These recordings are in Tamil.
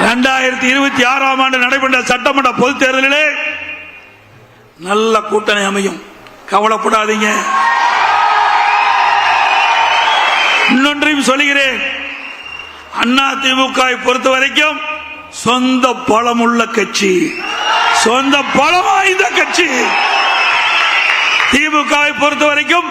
இரண்டாயிரத்தி இருபத்தி ஆறாம் ஆண்டு நடைபெற்ற சட்டமன்ற பொதுத் தேர்தலிலே நல்ல கூட்டணி அமையும். கவலைப்படாதீங்க. இன்னொன்றையும் சொல்லுகிறேன். அண்ணா திமுக பொறுத்த வரைக்கும் சொந்த பலமுள்ள கட்சி. சொந்த பலம் வாய்ந்த கட்சி. திமுகவை பொறுத்த வரைக்கும்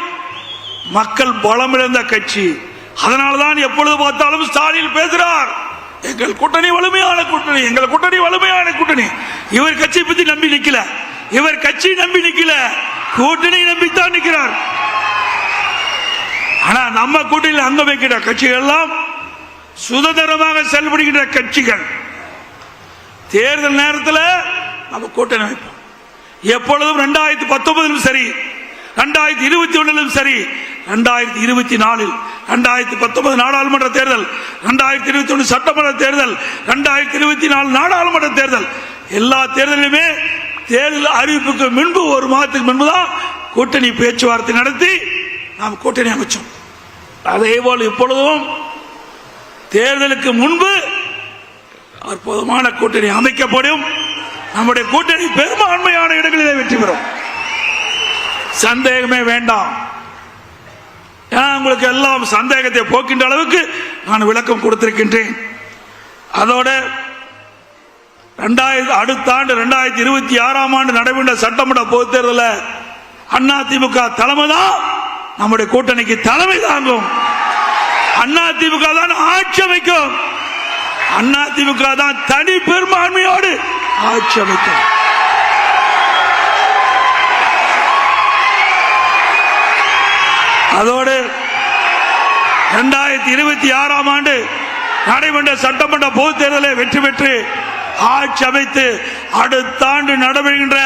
மக்கள் பலம் இழந்த கட்சி. அதனால்தான் எப்பொழுது பார்த்தாலும் ஸ்டாலின் பேசுகிறார் எங்கள் கூட்டணி வலிமையான கூட்டணி எங்கள் கூட்டணி வலிமையான கூட்டணி. இவர் கட்சி பத்தி நம்பி நிக்கல. இவர் கட்சி நம்பி நிக்கல. கூட்டணி நம்பித்தான் நிக்கிறார். ஆனா நம்ம கூட்டணியில் அங்கம் வைக்கிற கட்சிகள் எல்லாம் சுதந்திரமாக செயல்படுகின்ற கட்சிகள். தேர்தல் நேரத்தில் நம்ம கூட்டணி வைப்போம். எப்பொழுதும் ரெண்டாயிரத்தி பத்தொன்பதிலும் சரி ரெண்டாயிரத்தி இருபத்தி ஒன்னிலும் சரி ரெண்டாயிரத்தி இருபத்தி நாலில் ரெண்டாயிரத்தி பத்தொன்பது நாடாளுமன்ற தேர்தல் ரெண்டாயிரத்தி இருபத்தி ஒன்று சட்டமன்ற தேர்தல் ரெண்டாயிரத்தி இருபத்தி நாலு நாடாளுமன்ற தேர்தல். எல்லா தேர்தலிலுமே தேர்தல் அறிவிப்புக்கு முன்பு ஒரு மாதத்துக்கு முன்பு தான் கூட்டணி பேச்சுவார்த்தை நடத்தி நாம் கூட்டணி அமைச்சோம். அதே போல் இப்பொழுதும் தேர்தலுக்கு முன்பு அற்புதமான கூட்டணி அமைக்கப்படும். நம்முடைய கூட்டணி பெரும்பான்மையான இடங்களிலே வெற்றி பெறும். சந்தேகமே வேண்டாம். நான் உங்களுக்கு எல்லாம் சந்தேகத்தை போக்கின்ற அளவுக்கு நான் விளக்கம் கொடுத்திருக்கின்றேன். அதோட ரெண்டாயிரத்தி அடுத்த ஆண்டு ரெண்டாயிரத்தி இருபத்தி ஆறாம் ஆண்டு நடைபெற்ற சட்டமன்ற பொதுத் தேர்தலில் அண்ணா திமுக தலைமை தான் நம்முடைய கூட்டணிக்கு தலைமை தாங்கும். அண்ணா திமுக தான் ஆட்சி அமைக்கும். அண்ணா திமுக தான் தனி பெரும்பான்மையோடு ஆட்சி அமைக்கும். அதோடு இரண்டாயிரத்தி இருபத்தி ஆறாம் ஆண்டு நடைபெற்ற சட்டமன்ற பொது தேர்தலை வெற்றி பெற்று ஆட்சி அமைத்து அடுத்த ஆண்டு நடைபெறுகின்ற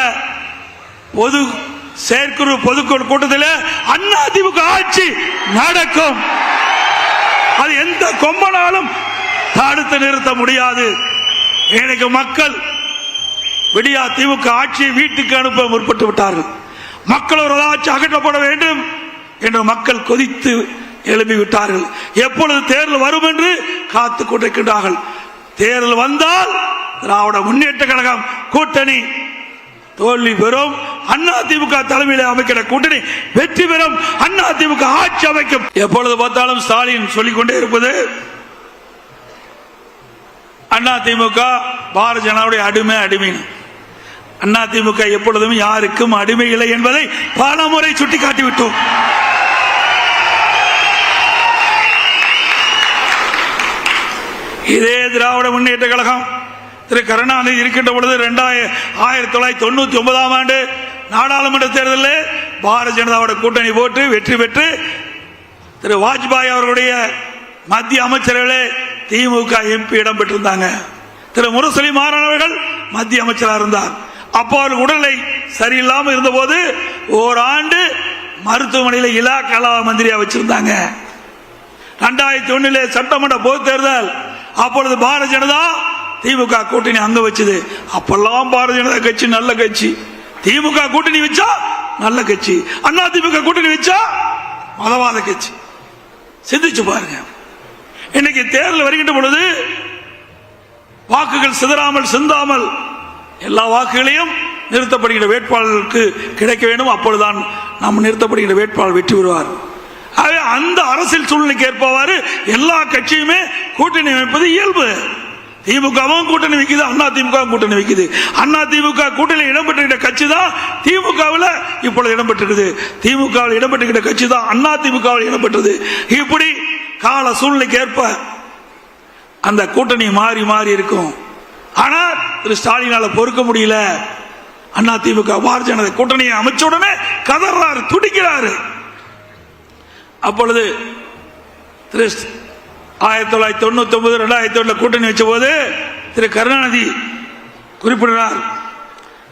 பொது செயற்குழு பொதுக்குழு கூட்டத்தில் அண்ணா திமுக ஆட்சி நடக்கும். அது எந்த கொம்பனாலும் தடுத்து நிறுத்த முடியாது. இன்னைக்கு மக்கள் விடியா திமுக ஆட்சியை வீட்டுக்கு அனுப்ப முற்பட்டு விட்டார்கள். மக்கள் ஒரு ஆட்சி அகற்றப்பட வேண்டும். என்று மக்கள் கொதித்து எழுப்பி விட்டார்கள் எப்பொழுது தேர்தல் வரும் என்று காத்துக் கொண்டிருக்கின்றார்கள். தேர்தல் வந்தால் திராவிட முன்னேற்ற கழகம் கூட்டணி தோல்வி பெறும். அண்ணா திமுக தலைமையில் அமைக்கிற கூட்டணி வெற்றி பெறும். அண்ணா திமுக ஆட்சி அமைக்கும். எப்பொழுது பார்த்தாலும் ஸ்டாலின் சொல்லிக்கொண்டே இருப்பது அண்ணா திமுக பாரதிய ஜனதாவுடைய அடிமை அடிமை அண்ணா திமுக எப்பொழுதும் யாருக்கும் அடிமை இல்லை என்பதை பல முறை சுட்டிக்காட்டி விட்டோம் இதே திராவிட முன்னேற்ற கழகம் திரு கருணாநிதி இருக்கின்ற பொழுது ரெண்டாயிரம் ஆயிரத்தி தொள்ளாயிரத்தி தொண்ணூற்றி ஒன்பதாம் ஆண்டு நாடாளுமன்ற தேர்தலில் பாரதிய ஜனதாவோட கூட்டணி போட்டு வெற்றி பெற்று திரு வாஜ்பாய் அவர்களுடைய மத்திய அமைச்சர்களே திமுக எம்பி இடம் பெற்றிருந்தாங்க. திரு முரசொலி மாறன் அவர்கள் மத்திய அமைச்சராக இருந்தார். அப்போ அவர் உடல்நிலை சரியில்லாமல் இருந்தபோது ஓராண்டு மருத்துவமனையில் இலா கலா மந்திரியா வச்சிருந்தாங்க. ரெண்டாயிரத்தி ஒண்ணுல சட்டமன்ற பொது தேர்தல் அப்பொழுது பாரதிய ஜனதா திமுக கூட்டணி அங்க வச்சது. அப்பெல்லாம் பாரதிய ஜனதா கட்சி நல்ல கட்சி. திமுக கூட்டணி வச்சா நல்ல கட்சி. அண்ணா திமுக கூட்டணி வச்சா மதவாத கட்சி. சிந்திச்சு பாருங்க. இன்னைக்கு தேர்தல் வருகின்ற பொழுது வாக்குகள் சிதறாமல் சிந்தாமல் எல்லா வாக்குகளையும் நிறுத்தப்படுகிற வேட்பாளருக்கு கிடைக்க வேண்டும். அப்பொழுதுதான் நாம் நிறுத்தப்படுகிற வேட்பாளர் வெற்றி பெறுவார். அந்த அரசியல் சூழ்நிலைக்கு ஏற்பவாறு எல்லா கட்சியுமே கூட்டணி அமைப்பது இயல்பு. திமுகவும் கூட்டணி வைக்குது அண்ணா திமுக கூட்டணி வைக்குது. அண்ணா திமுக கூட்டணி இடம்பெற்றிருக்கிற கட்சி தான் திமுகவில் இப்பொழுது இடம்பெற்றிருக்குது. திமுகவில் இடம்பெற்றுகிட்ட கட்சி தான் அண்ணா திமுகவில் இடம்பெற்றது. இப்படி கால சூழ்நிலைக்கு ஏற்ப அந்த கூட்டணி மாறி மாறி இருக்கும். ஆனால் திரு ஸ்டாலினால பொறுக்க முடியல. அண்ணா திமுக பாரதிய ஜனதா கூட்டணியை அமைச்ச உடனே கதறாரு துடிக்கிறாரு. அப்பொழுது திரு ஆயிரத்தி தொள்ளாயிரத்தி தொண்ணூத்தி ஒன்பது ரெண்டாயிரத்தி ஒண்ணுல கூட்டணி வச்ச போது திரு கருணாநிதி குறிப்பிடுறார்.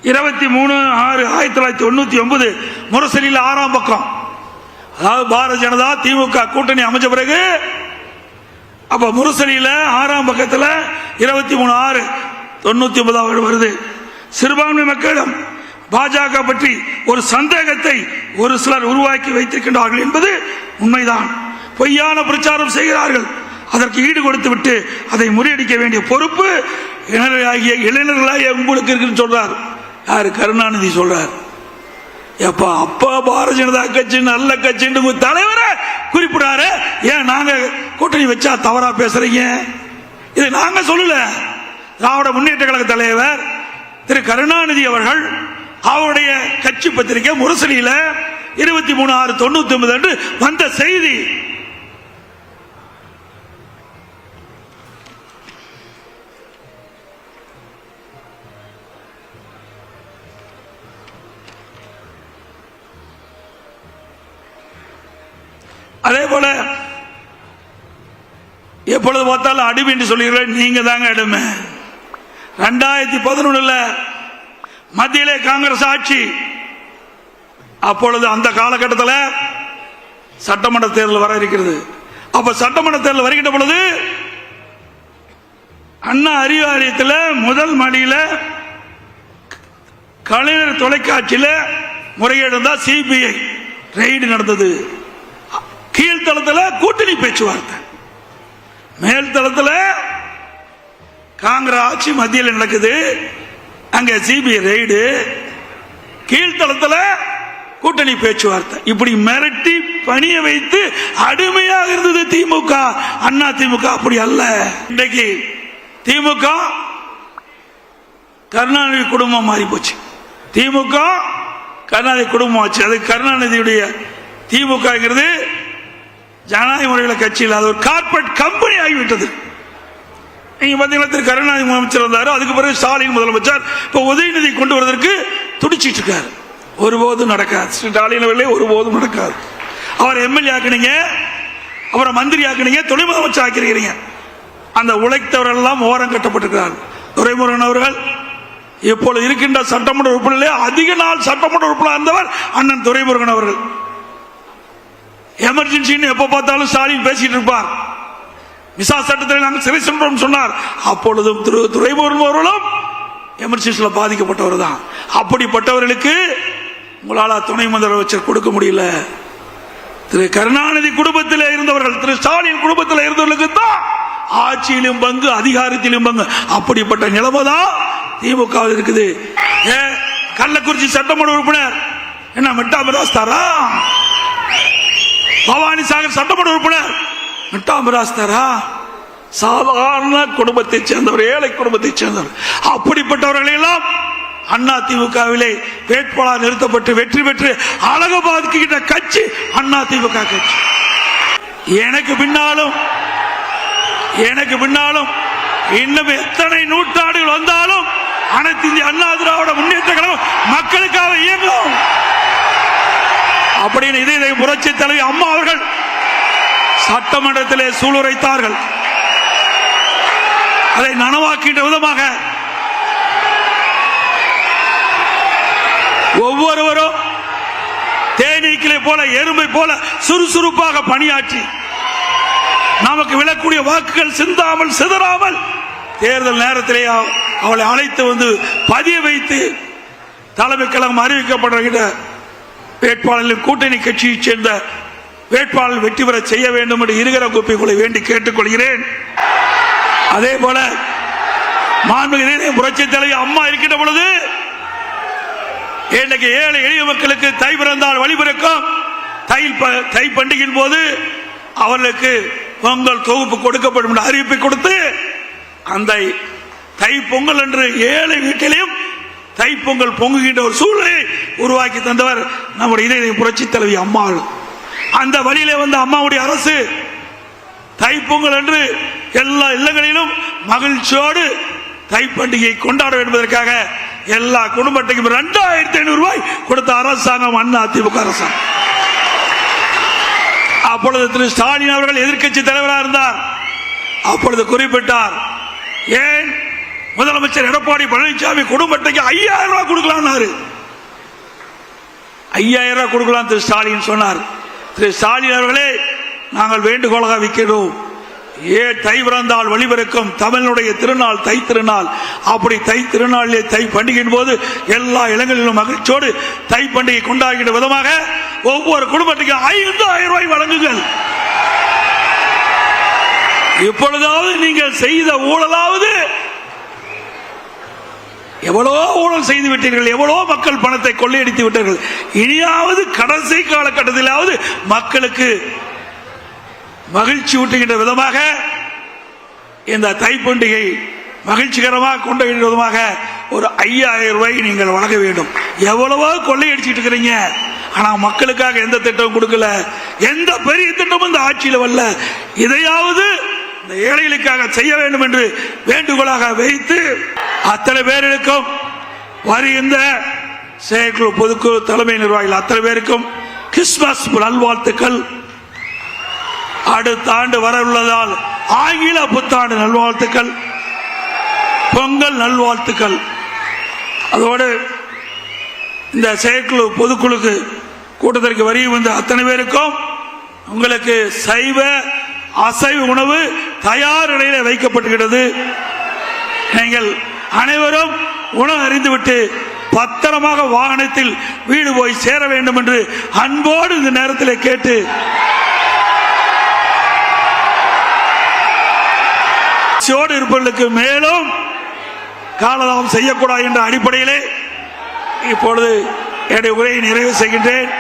இருபத்தி மூணு ஆறு ஆயிரத்தி தொள்ளாயிரத்தி தொண்ணூத்தி ஒன்பது முரசலியில் ஆறாம் பக்கம். அதாவது பாரதிய ஜனதா திமுக கூட்டணி அமைச்ச பிறகு அப்ப முரசலியில ஆறாம் பக்கத்துல இருபத்தி மூணு ஆறு தொண்ணூத்தி ஒன்பதாவது வருது. சிறுபான்மை மக்களிடம் பாஜக பற்றி ஒரு சந்தேகத்தை ஒரு சிலர் உருவாக்கி வைத்திருக்கின்றார்கள் என்பது உண்மைதான். பொய்யான பிரச்சாரம் செய்கிறார்கள். அதற்கு ஈடு கொடுத்து விட்டு அதை முறியடிக்க வேண்டிய பொறுப்பு இளைஞர்களாகிய இளைஞர்களாகிய உங்களுக்கு இருக்குன்னு சொல்றார். யாரு? கருணாநிதி சொல்றார். எப்பா அப்பா பாரதிய ஜனதா கட்சி நல்ல கட்சின்னு உங்க தலைவரை குறிப்பிடாரு. ஏன் நாங்க கூட்டணி வச்சா தவறா பேசுறீங்க? இது நாங்க சொல்லல. திராவிட முன்னேற்ற கழக தலைவர் திரு கருணாநிதி அவர்கள் அவருடைய கட்சி பத்திரிகை முரசொலியில இருபத்தி மூணு ஆறு தொண்ணூத்தி ஒன்பது அன்று வந்த செய்தி. எப்பொழுது பார்த்தாலும் அடிமை என்று சொல்லுகிறீர்கள் நீங்க தாங்க அடிமை. ரெண்டாயிரத்தி பதினொன்னுல மத்தியிலே காங்கிரஸ் ஆட்சி. அப்பொழுது அந்த காலகட்டத்தில் சட்டமன்ற தேர்தல் வர இருக்கிறது. அப்ப சட்டமன்ற தேர்தல் வருகின்ற பொழுது அண்ணா அறிவாலயத்தில் முதல் மணியில் கலைஞர் தொலைக்காட்சியில் முறைகேடு சிபிஐ ரெய்டு நடந்தது. கீழ்த்தளத்தில் கூட்டணி பேச்சுவார்த்தை. மேல் தளத்தில் காங்கிரஸ் ஆட்சி மத்தியில் நடக்குது. அங்க சிபிஐ ரெய்டு கீழ்த்தளத்தில் கூட்டணி பேச்சுவார்த்தை. இப்படி மிரட்டி பணிய வைத்து அடிமையாக இருந்தது திமுக. அண்ணா திமுக அப்படி அல்ல. இன்றைக்கு திமுக கருணாநிதி குடும்பம் மாறி போச்சு. திமுக கருணாநிதி குடும்பம் ஆச்சு. அது கருணாநிதியுடைய திமுகங்கிறது ஜனநாயக முறையில் கட்சியில் அது ஒரு கார்பரேட் கம்பெனி ஆகிவிட்டது. நீங்க பாத்தீங்கன்னா திரு கருணாநிதி முதலமைச்சர் வந்தார். அதுக்கு பிறகு ஸ்டாலின் முதலமைச்சர் இப்ப உதயநிதி கொண்டு வருவதற்கு துடிச்சிட்டு இருக்காரு. ஒருபோதும் நடக்காது. ஸ்டாலின் அவர்களே ஒருபோதும் நடக்காது. அவர் எம்எல்ஏ ஆக்குனீங்க. அவரை மந்திரி ஆக்கினீங்க. துணை முதலமைச்சர் ஆக்கிருக்கிறீங்க அந்த உழைத்தவர்கள் எல்லாம் ஓரம் கட்டப்பட்டிருக்கிறார் துரைமுருகன் அவர்கள் இப்பொழுது இருக்கின்ற சட்டமன்ற உறுப்பினர்களே அதிக நாள் சட்டமன்ற உறுப்பினர் இருந்தவர் அண்ணன் துரைமுருகன் அவர்கள். எமர்ஜென்சின்னு எப்ப பார்த்தாலும் ஸ்டாலின் பேசிட்டு இருப்பார். விசா சட்டத்தில் நாங்கள் சிறை சென்றோம் சொன்னார். அப்பொழுதும் திரு துரைமுருகன் அவர்களும் எமர்ஜென்சியில் பாதிக்கப்பட்டவர் தான். அப்படிப்பட்டவர்களுக்கு உங்களால் துணை முதலமைச்சர் கொடுக்க முடியல. திரு கருணாநிதி குடும்பத்தில் இருந்தவர்கள் திரு ஸ்டாலின் குடும்பத்தில் இருந்தவர்களுக்கு தான் ஆட்சியிலும் பங்கு அதிகாரத்திலும் பங்கு. அப்படிப்பட்ட நிலைமை தான் திமுக இருக்குது. ஏ கள்ளக்குறிச்சி சட்டமன்ற உறுப்பினர். என்ன மிட்டாமிராஸ் தாரா பவானி சாகர் சட்டமன்ற உறுப்பினர். மிட்டாமிராஸ் தாரா சாதாரண குடும்பத்தைச் சேர்ந்தவர் ஏழை குடும்பத்தைச் சேர்ந்தவர். அப்படிப்பட்டவர்களை எல்லாம் அண்ணா திமுகவிலே வேட்பாளர் நிறுத்தப்பட்டு வெற்றி பெற்று அழகபாதிக்கின்ற கட்சி அண்ணா திமுக கட்சி. எனக்கு பின்னாலும் எனக்கு பின்னாலும் இன்னும் எத்தனை நூற்றாண்டுகள் வந்தாலும் அனைத்து இந்திய அண்ணா திராவிட முன்னேற்ற கழகம் மக்களுக்காக இயங்கும். அப்படின்னு இதை இதை புரட்சி தலைவி அம்மா அவர்கள் சட்டமன்றத்திலே சூளுரைத்தார்கள். அதை நனவாக்கின்ற விதமாக ஒவ்வொருவரும் தேனீக்களை போல எறும்பை போல சுறுசுறுப்பாக பணியாற்றி நமக்கு விழக்கூடிய வாக்குகள் சிந்தாமல் சிதறாமல் தேர்தல் நேரத்திலே அவளை அழைத்து வந்து பதிய வைத்து தலைமை கழகம் அறிவிக்கப்படுகின்ற வேட்பாளர்களின் கூட்டணி கட்சியைச் சேர்ந்த வேட்பாளர் வெற்றி பெற செய்ய வேண்டும் என்று இருகிற குப்பைகளை வேண்டி கேட்டுக்கொள்கிறேன். அதே போல மாண்புமிகு புரட்சி தலைவி அம்மா இருக்கின்ற பொழுது இன்றைக்கு ஏழை எளிய மக்களுக்கு தை பிறந்தால் வழிபிறக்கும் தை ப- தை பண்டிகையின் போது அவர்களுக்கு பொங்கல் தொகுப்பு கொடுக்கப்படும் என்ற அறிவிப்பை கொடுத்து அந்த தை பொங்கல் என்று ஏழை வீட்டிலையும் தை பொங்கல் பொங்குகின்ற ஒரு சூழ்நிலை உருவாக்கி தந்தவர் நம்முடைய இதய புரட்சி தலைவி அம்மா அந்த வழியிலே வந்த அம்மாவுடைய அரசு தைப்பொங்கல் என்று எல்லா இல்லங்களிலும் மகிழ்ச்சியோடு தைப்பண்டிகையை கொண்டாட வேண்டும் என்பதற்காக எல்லா குடும்பத்தையும் இரண்டாயிரத்தி ஐநூறு ரூபாய் கொடுத்த அரசாங்கம் அண்ணா அதிமுக அரசாங்கம். அப்பொழுது திரு ஸ்டாலின் அவர்கள் எதிர்க்கட்சி தலைவராக இருந்தார். அப்பொழுது குறிப்பிட்டார் ஏன் முதலமைச்சர் எடப்பாடி பழனிசாமி குடும்பத்தைக்கு ஐயாயிரம் ரூபாய் கொடுக்கலாம்னாரு. ஐயாயிரம் ரூபாய் கொடுக்கலாம் திரு ஸ்டாலின் சொன்னார். திரு ஸ்டாலின் அவர்களே நாங்கள் வேண்டுகோளாக வைக்கிறோம் ஏ தை பிறந்தால் வழிபிறக்கும் தமிழனுடைய திருநாள் தை திருநாள். அப்படி தை திருநாளிலே தை பண்டிகையின் போது எல்லா இடங்களிலும் மகிழ்ச்சியோடு தை பண்டிகை கொண்டாடுகின்ற விதமாக ஒவ்வொரு குடும்பத்துக்கும் ஐந்து ஆயிரம் ரூபாய் வழங்குங்கள். இப்பொழுதாவது நீங்கள் செய்த ஊழலாவது எவ்வளோ ஊழல் செய்து விட்டீர்கள் எவ்வளோ மக்கள் பணத்தை கொள்ளையடித்து விட்டார்கள். இனியாவது கடைசி காலகட்டத்திலாவது மக்களுக்கு மகிழ்ச்சி ஊட்டுகின்ற விதமாக இந்த தைப்பண்டிகை மகிழ்ச்சிகரமாக கொண்டாடுகின்ற விதமாக ஒரு ஐயாயிரம் ரூபாய் நீங்கள் வழங்க வேண்டும். எவ்வளவோ கொள்ளையடிச்சிட்டு இருக்கிறீங்க. ஆனால் மக்களுக்காக எந்த திட்டமும் கொடுக்கல. எந்த பெரிய திட்டமும் இந்த ஆட்சியில் வரல. இதையாவது அந்த ஏழைகளுக்காக செய்ய வேண்டும் என்று வேண்டுகோளாக வைத்து அத்தனை பேர்களுக்கும் வருகின்ற செயற்குழு பொதுக்குழு தலைமை நிர்வாகிகள் அத்தனை பேருக்கும் கிறிஸ்துமஸ் நல்வாழ்த்துக்கள். அடுத்த ஆண்டு வர உள்ளதால் ஆங்கில புத்தாண்டு நல்வாழ்த்துக்கள் பொங்கல் நல்வாழ்த்துக்கள். அதோடு இந்த செயற்குழு பொதுக்குழுக்கு கூட்டத்திற்கு வரி வந்த அத்தனை பேருக்கும் உங்களுக்கு சைவ அசைவ உணவு தயார் நிலையில் வைக்கப்பட்டுகிறது நீங்கள் அனைவரும் உணவு அறிந்துவிட்டு பத்திரமாக வாகனத்தில் வீடு போய் சேர வேண்டும் என்று அன்போடு இந்த நேரத்தில் கேட்டு சோடு இருப்பவர்களுக்கு மேலும் காலதாமம் செய்யக்கூடாது என்ற அடிப்படையிலே இப்பொழுது என்னுடைய உரையை நிறைவு செய்கின்றேன்.